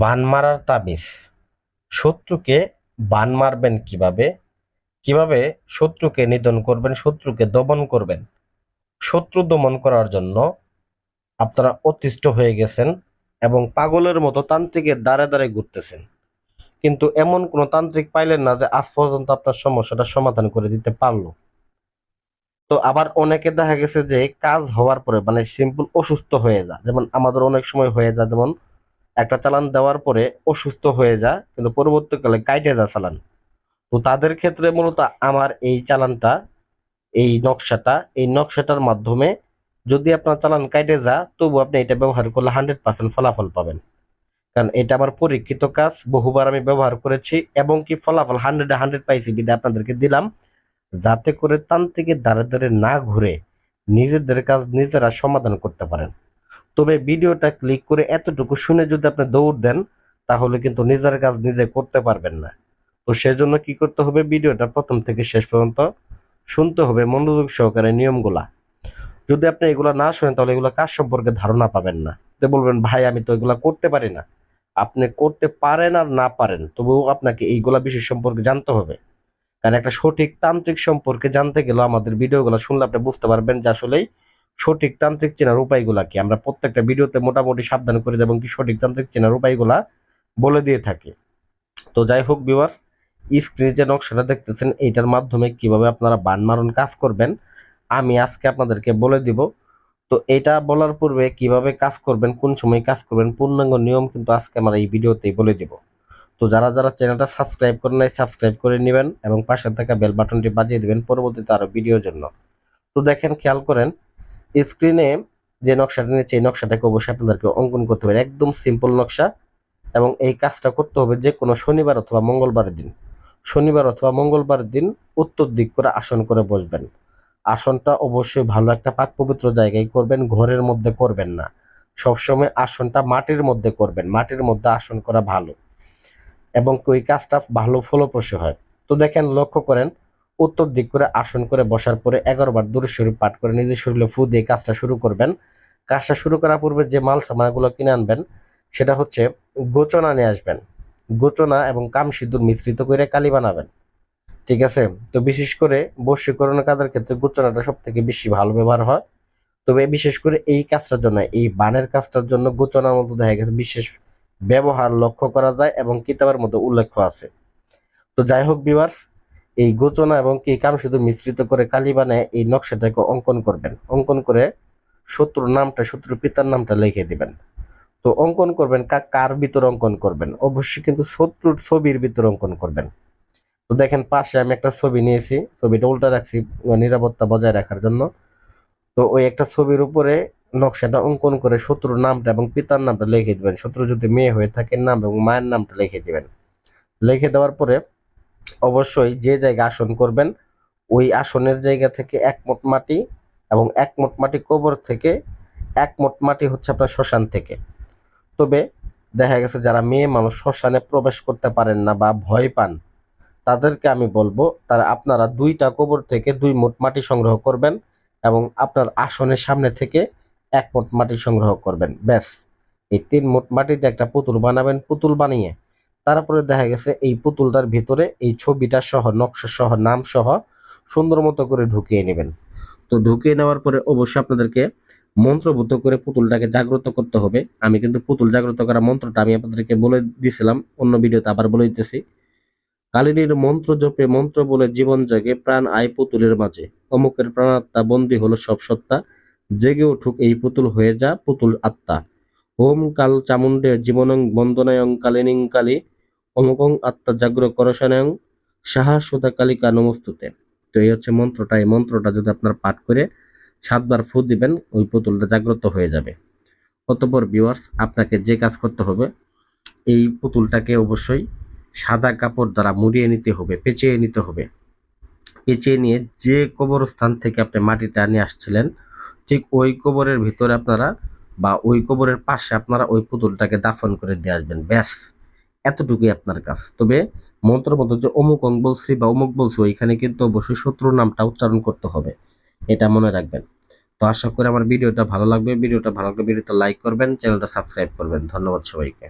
বান মারার তাবিজ। শত্রুকে বান মারবেন কীভাবে? কীভাবে শত্রুকে নিধন করবেন, শত্রুকে দমন করবেন? শত্রু দমন করার জন্য আপনারা অতিষ্ঠ হয়ে গেছেন এবং পাগলের মতো তান্ত্রিকের দ্বারে দ্বারে ঘুরতেছেন। কিন্তু এমন কোনো তান্ত্রিক পাইলেন না যে আজ পর্যন্ত আপনার সমস্যাটা সমাধান করে দিতে পারল। তো আবার অনেকে দেখা গেছে যে কাজ হওয়ার পরে মানে সিম্পল অসুস্থ হয়ে যায়। যেমন আমাদের অনেক সময় হয়ে যায়, যেমন একটা চালান দেওয়ার পরে অসুস্থ হয়ে যায় কিন্তু পরবর্তীকালে কাইটে যায় চালান। তো তাদের ক্ষেত্রে মূলত আমার এই চালানটা, এই নকশাটা, এই নকশাটার মাধ্যমে যদি আপনার চালান কাইটে যা, তবু আপনি এটা ব্যবহার করলে হান্ড্রেড পার্সেন্ট ফলাফল পাবেন। কারণ এটা আমার পরীক্ষিত কাজ, বহুবার আমি ব্যবহার করেছি এবং কি ফলাফল হান্ড্রেডে হান্ড্রেড পাইছি বিদে আপনাদেরকে দিলাম। যাতে করে তান্ত্রিকের দ্বারে দ্বারে না ঘুরে নিজেদের কাজ নিজেরা সমাধান করতে পারেন। তবে ভিডিওটা ক্লিক করে এতটুকু শুনে যদি আপনি দৌড় দেন, তাহলে কিন্তু নিজের কাজ নিজে করতে পারবেন না। তো সেজন্য কি করতে হবে? ভিডিওটা প্রথম থেকে শেষ পর্যন্ত শুনতে হবে মনোযোগ সহকারে নিয়মগুলা। যদি আপনি এগুলা না শোনেন, তাহলে এগুলো কাজ সম্পর্কে ধারণা পাবেন না। তো বলবেন, ভাই, আমি তো এগুলা করতে পারি না। আপনি করতে পারেন আর না পারেন, তবুও আপনাকে এইগুলা বিষয় সম্পর্কে জানতে হবে। কারণ একটা সঠিক তান্ত্রিক সম্পর্কে জানতে গেলে আমাদের ভিডিওগুলো শুনলে আপনি বুঝতে পারবেন যে আসলেই সঠিক তান্ত্রিক চেনার উপায়গুলা কি? আমরা প্রত্যেকটা ভিডিওতে মোটামুটি সাবধান করে দেব কি সঠিক তান্ত্রিক চেনার উপায়গুলা বলে দিয়ে থাকি। তো যাই হোক ভিউয়ার্স স্ক্রিনে যে নকশাটা দেখতেছেন এইটার মাধ্যমে কীভাবে আপনারা বান মারণ কাজ করবেন, আমি আজকে আপনাদেরকে বলে দিব। তো এটা বলার পূর্বে কীভাবে কাজ করবেন, কোন সময় কাজ করবেন, পূর্ণাঙ্গ নিয়ম কিন্তু আজকে আমরা এই ভিডিওতেই বলে দিব। তো যারা যারা চ্যানেলটা সাবস্ক্রাইব করেন নাই সাবস্ক্রাইব করে নেবেন এবং পাশে থাকা বেল বাটনটি বাজিয়ে দিবেন পরবর্তীতে আরও ভিডিওর জন্য। তো দেখেন, খেয়াল করেন স্ক্রিনে যে নকশাটা নিচ্ছে, এই নকশাটাকে অবশ্যই আপনাদেরকে অঙ্কন করতে হবে। একদম সিম্পল নকশা এবং এই কাজটা করতে হবে যে কোনো শনিবার অথবা মঙ্গলবারের দিন। শনিবার অথবা মঙ্গলবারের দিন উত্তর দিক করে আসন করে বসবেন। আসনটা অবশ্যই ভালো একটা পাক পবিত্র জায়গায় করবেন, ঘরের মধ্যে করবেন না। সবসময় আসনটা মাটির মধ্যে করবেন, মাটির মধ্যে আসন করা ভালো এবং ওই কাজটা ভালো ফলপ্রসূ হয়। তো দেখেন, লক্ষ্য করেন উত্তর দিক করে আসন করে বসার পরে এগারো বার দূরে শরীর পাঠ করে নিজের শরীরে ফু দিয়ে কাজটা শুরু করবেন। কাজটা শুরু করার পূর্বে যে মাল সামানগুলো কিনে আনবেন, সেটা হচ্ছে গোচনা নিয়ে আসবেন। গোচনা এবং কাম সিঁদুর মিশ্রিত করে কালি বানাবেন। ঠিক আছে? তো বিশেষ করে বশীকরণ কাজের ক্ষেত্রে গোচনাটা সব থেকে বেশি ভালো ব্যবহার হয়। তবে বিশেষ করে এই কাজটার জন্য, এই বানের কাজটার জন্য গোচনার মতো দেখা গেছে বিশেষ ব্যবহার লক্ষ্য করা যায় এবং কিতাবের মতো উল্লেখ আছে। তো যাই হোক বিভার্স এই গোচনা এবং কি শুধু মিশ্রিত করে কালি বানায়, এই নকশাটাকে অঙ্কন করবেন। অঙ্কন করে শত্রুর নামটা, শত্রুর পিতার নামটা লিখে দিবেন। তো অঙ্কন করবেন কার ভিতর অঙ্কন করবেন? অবশ্যই কিন্তু শত্রুর ছবির ভিতর অঙ্কন করবেন। তো দেখেন, পাশে আমি একটা ছবি নিয়েছি, ছবিটা উল্টা রাখছি নিরাপত্তা বজায় রাখার জন্য। তো ওই একটা ছবির উপরে নকশাটা অঙ্কন করে শত্রুর নামটা এবং পিতার নামটা লিখে দিবেন। শত্রু যদি মেয়ে হয়ে থাকে, নাম এবং মায়ের নামটা লিখে দিবেন। লিখে দেওয়ার পরে অবশ্যই যে জায়গা আসন করবেন, ওই আসনের জায়গা থেকে এক মোট মাটি এবং এক মোট মাটি কবর থেকে এক মোট মাটি হচ্ছে আপনার শ্মশান থেকে। তবে দেখা গেছে যারা মেয়ে মানুষ শ্মশানে প্রবেশ করতে পারেন না বা ভয় পান, তাদেরকে আমি বলব তারা আপনারা দুইটা কবর থেকে দুই মোট মাটি সংগ্রহ করবেন এবং আপনার আসনের সামনে থেকে এক মোট মাটি সংগ্রহ করবেন। ব্যাস, এই তিন মোট মাটিতে একটা পুতুল বানাবেন, পুতুল বানিয়ে তারপরে দেখা গেছে এই পুতুলটার ভিতরে এই ছবিটা সহ, নকশা সহ, নাম সহ সুন্দর মতো করে ঢুকিয়ে নেবেন। তো ঢুকিয়ে নেওয়ার পরে অবশ্যই আপনাদেরকে মন্ত্রভূত করে পুতুলটাকে জাগ্রত করতে হবে। আমি কিন্তু পুতুল জাগ্রত করা মন্ত্রটা আমি আপনাদেরকে বলে দিয়েছিলাম অন্য ভিডিওতে আবার বলে দিতেছি। কালিনীর মন্ত্র জপে মন্ত্র বলে জীবন জাগে, প্রাণ আয় পুতুলের মাঝে। অমুকের প্রাণাত্মা বন্দী হলো সব সত্তা, জেগে উঠুক এই পুতুল হয়ে যা পুতুল আত্মা। ওম কাল চামুণ্ডে জীবনং বন্দনায়ং কালিনীং কালী। অমুকং আত্মা জাগ্র করশানয়ং সাহা সুতা কালিকা নমস্তুতে। তো এই হচ্ছে মন্ত্রটা। এই মন্ত্রটা যদি আপনার পাঠ করে সাতবার ফু দিবেন, ওই পুতুলটা জাগ্রত হয়ে যাবে। অতপর ভিউয়ার্স আপনাকে যে কাজ করতে হবে, এই পুতুলটাকে অবশ্যই সাদা কাপড় দ্বারা মুড়িয়ে নিতে হবে, পেঁচিয়ে নিতে হবে। পেঁচিয়ে নিয়ে যে কবরস্থান থেকে আপনি মাটিটা নিয়ে আসছিলেন, ঠিক ওই কবরের ভিতরে আপনারা বা ওই কবরের পাশে আপনারা ওই পুতুলটাকে দাফন করে দিয়ে আসবেন। ব্যাস। এতটুকুই আপনার কাজ। তবে মন্ত্র মতো যে অমুক অং বলছি বা অমুক বলছি, ওইখানে কিন্তু অবশ্যই শত্রুর নামটা উচ্চারণ করতে হবে। এটা মনে রাখবেন। তো আশা করি আমার ভিডিওটা ভালো লাগবে। ভিডিওটা ভালো লাগলে ভিডিওটা লাইক করবেন, চ্যানেলটা সাবস্ক্রাইব করবেন। ধন্যবাদ সবাইকে।